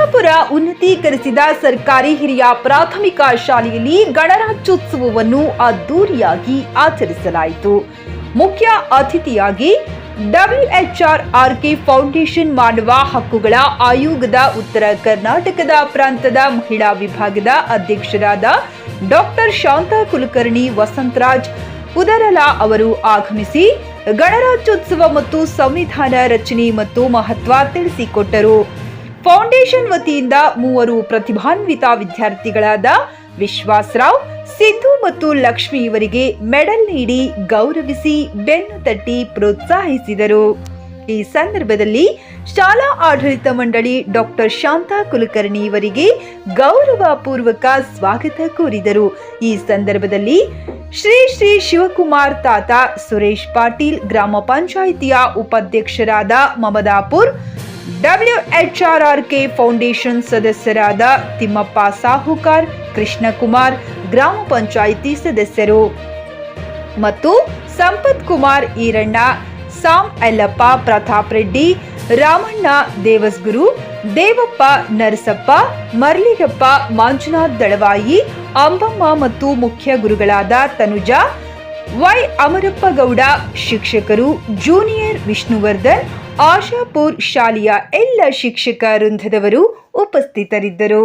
ಆಶಾಪುರ ಉನ್ನತೀಕರಿಸಿದ ಸರ್ಕಾರಿ ಹಿರಿಯ ಪ್ರಾಥಮಿಕ ಶಾಲೆಯಲ್ಲಿ ಗಣರಾಜ್ಯೋತ್ಸವವನ್ನು ಅದ್ದೂರಿಯಾಗಿ ಆಚರಿಸಲಾಯಿತು. ಮುಖ್ಯ ಅತಿಥಿಯಾಗಿ ಡಬ್ಲ್ಯೂಎಚ್ಆರ್ ಆರ್ಕೆ ಫೌಂಡೇಶನ್ ಮಾನವ ಹಕ್ಕುಗಳ ಆಯೋಗದ ಉತ್ತರ ಕರ್ನಾಟಕದ ಪ್ರಾಂತದ ಮಹಿಳಾ ವಿಭಾಗದ ಅಧ್ಯಕ್ಷರಾದ ಡಾಕ್ಟರ್ ಶಾಂತಾ ಕುಲಕರ್ಣಿ ವಸಂತರಾಜ್ ಉದರಲ ಅವರು ಆಗಮಿಸಿ ಗಣರಾಜ್ಯೋತ್ಸವ ಮತ್ತು ಸಂವಿಧಾನ ರಚನೆ ಮತ್ತು ಮಹತ್ವ ತಿಳಿಸಿಕೊಟ್ಟರು. ಫೌಂಡೇಶನ್ ವತಿಯಿಂದ ಮೂವರು ಪ್ರತಿಭಾನ್ವಿತ ವಿದ್ಯಾರ್ಥಿಗಳಾದ ವಿಶ್ವಾಸರಾವ್, ಸಿದ್ದು ಮತ್ತು ಲಕ್ಷ್ಮಿ ಇವರಿಗೆ ಮೆಡಲ್ ನೀಡಿ ಗೌರವಿಸಿ ಬೆನ್ನು ತಟ್ಟಿ ಪ್ರೋತ್ಸಾಹಿಸಿದರು. ಈ ಸಂದರ್ಭದಲ್ಲಿ ಶಾಲಾ ಆಡಳಿತ ಮಂಡಳಿ ಡಾಕ್ಟರ್ ಶಾಂತಾ ಕುಲಕರ್ಣಿ ಇವರಿಗೆ ಗೌರವ ಪೂರ್ವಕ ಸ್ವಾಗತ ಕೋರಿದರು. ಈ ಸಂದರ್ಭದಲ್ಲಿ ಶ್ರೀ ಶ್ರೀ ಶಿವಕುಮಾರ್ ತಾತ ಸುರೇಶ್ ಪಾಟೀಲ್, ಗ್ರಾಮ ಪಂಚಾಯಿತಿಯ ಉಪಾಧ್ಯಕ್ಷರಾದ ಮಮದಾಪುರ್ ಡಬ್ಲ್ಯೂಎಚ್ಆರ್ಆರ್ಕೆ ಫೌಂಡೇಶನ್ ಸದಸ್ಯರಾದ ತಿಮ್ಮಪ್ಪ ಸಾಹುಕಾರ್, ಕೃಷ್ಣಕುಮಾರ್, ಗ್ರಾಮ ಪಂಚಾಯಿತಿ ಸದಸ್ಯರು. ಮತ್ತು ಸಂಪತ್ ಕುಮಾರ್ ಈರಣ್ಣ ಸಾಮ್ ಎಲ್ಲಪ್ಪ ಪ್ರತಾಪ್ ರೆಡ್ಡಿ, ರಾಮಣ್ಣ ದೇವಸ್ಗುರು, ದೇವಪ್ಪ ನರಸಪ್ಪ, ಮರ್ಲಿಗಪ್ಪ ಮಂಜುನಾಥ್ ದಳವಾಯಿ, ಅಂಬಮ್ಮ ಮತ್ತು ಮುಖ್ಯ ಗುರುಗಳಾದ ತನುಜಾ, ವೈ ಅಮರಪ್ಪಗೌಡ ಶಿಕ್ಷಕರು, ಜೂನಿಯರ್ ವಿಷ್ಣುವರ್ಧನ್ ಆಶಾಪುರ್ ಶಾಲೆಯ ಎಲ್ಲ ಶಿಕ್ಷಕ ವೃಂದದವರು ಉಪಸ್ಥಿತರಿದ್ದರು.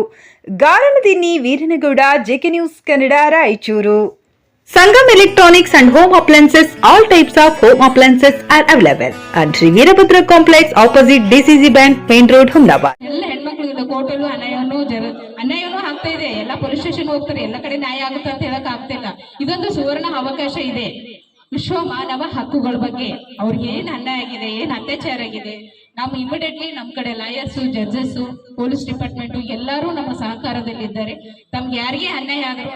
Garanadinni Veeranagouda JK news Kannada Raichur. Sangam electronics and home appliances all types of home appliances are available and Shri Veerabhadra complex opposite DCC bank main road Humnabad ಎಲ್ಲ ಹೆಣ್ಮಕ್ಳು ಕೋರ್ಟಲ್ಲೂ ಅನ್ಯಾಯನೂ ಅನ್ಯಾಯನೂ ಆಗ್ತಾ ಇದೆ. ಎಲ್ಲ ಪೊಲೀಸ್ ಸ್ಟೇಷನ್ ಹೋಗ್ತಾರೆ. ಎಲ್ಲ ಕಡೆ ನ್ಯಾಯ ಆಗುತ್ತೆ ಅಂತ ಹೇಳಕ್ ಆಗ್ತಿಲ್ಲ. ಇದೊಂದು ಸುವರ್ಣ ಅವಕಾಶ ಇದೆ. ವಿಶ್ವ ಮಾನವ ಹಕ್ಕುಗಳ ಬಗ್ಗೆ. ಅವ್ರಿಗೆ ಏನ್ ಅನ್ಯಾಯ ಆಗಿದೆ ಏನ್ ಅತ್ಯಾಚಾರ ಆಗಿದೆ ನಾವು ಇಮಿಡಿಯೇಟ್ಲಿ ನಮ್ಮ ಕಡೆ ಲಾಯರ್ಸ್ ಜಡ್ಜಸ್ ಪೊಲೀಸ್ ಡಿಪಾರ್ಟ್ಮೆಂಟ್ ಎಲ್ಲರೂ ನಮ್ಮ ಸಹಕಾರದಲ್ಲಿದ್ದಾರೆ. ತಮ್ಗೆ ಯಾರಿಗೆ ಅನ್ಯಾಯ ಆದ್ರೂ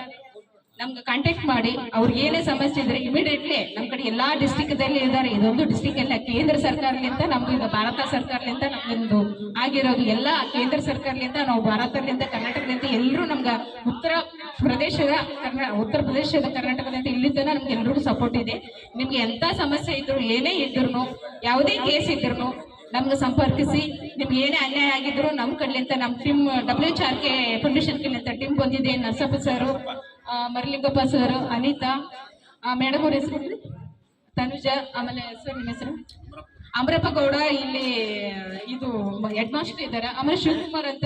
ನಮ್ಗೆ ಕಾಂಟ್ಯಾಕ್ಟ್ ಮಾಡಿ ಅವ್ರಿಗೆ ಏನೇ ಸಮಸ್ಯೆ ಇದ್ರೆ ಇಮಿಡಿಯೇಟ್ಲಿ ನಮ್ಮ ಕಡೆ ಎಲ್ಲಾ ಡಿಸ್ಟಿಕ್ ದಲ್ಲಿ ಇದ್ದಾರೆ. ಇದೊಂದು ಡಿಸ್ಟಿಕ್ ಅಲ್ಲ, ಕೇಂದ್ರ ಸರ್ಕಾರದಿಂದ ನಮ್ಗೆ ಈಗ ಭಾರತ ಸರ್ಕಾರದಿಂದ ನಮ್ಗೊಂದು ಆಗಿರೋದು. ಎಲ್ಲ ಕೇಂದ್ರ ಸರ್ಕಾರದಿಂದ ನಾವು ಭಾರತದಿಂದ ಕರ್ನಾಟಕದಿಂದ ಎಲ್ಲರೂ ನಮ್ಗೆ ಉತ್ತರ ಪ್ರದೇಶದ ಉತ್ತರ ಪ್ರದೇಶದ ಕರ್ನಾಟಕದಿಂದ ಇಲ್ಲಿಂದ ನಮ್ಗೆ ಎಲ್ರಿಗೂ ಸಪೋರ್ಟ್ ಇದೆ. ನಿಮ್ಗೆ ಎಂತ ಸಮಸ್ಯೆ ಇದ್ರು, ಏನೇ ಇದ್ರು ಯಾವುದೇ ಕೇಸ್ ಇದ್ರು ನಮ್ಗೆ ಸಂಪರ್ಕಿಸಿ, ನಿಮ್ಗೆ ಏನೇ ಅನ್ಯಾಯ ಆಗಿದ್ರು ನಮ್ಮ ಕಡಲಿಂದ ನಮ್ಮ team W H R K foundation ಕಡೆಯಿಂದ ಟೀಮ್ ಬಂದಿದೆ, Narasappa sir Maralingappa sir, Anita madam ಅವ್ರ ಹೆಸರು? ತನುಜ, ಆಮೇಲೆ ಸರ್ ನಿಮ್ಮ ಹೆಸರು ಅಮರಪ್ಪ ಗೌಡ, ಇಲ್ಲಿ ಇದು ಹೆಡ್ ಮಾಸ್ಟರ್ ಇದ್ದಾರೆ ಆಮೇಲೆ ಶಿವಕುಮಾರ್ ಅಂತ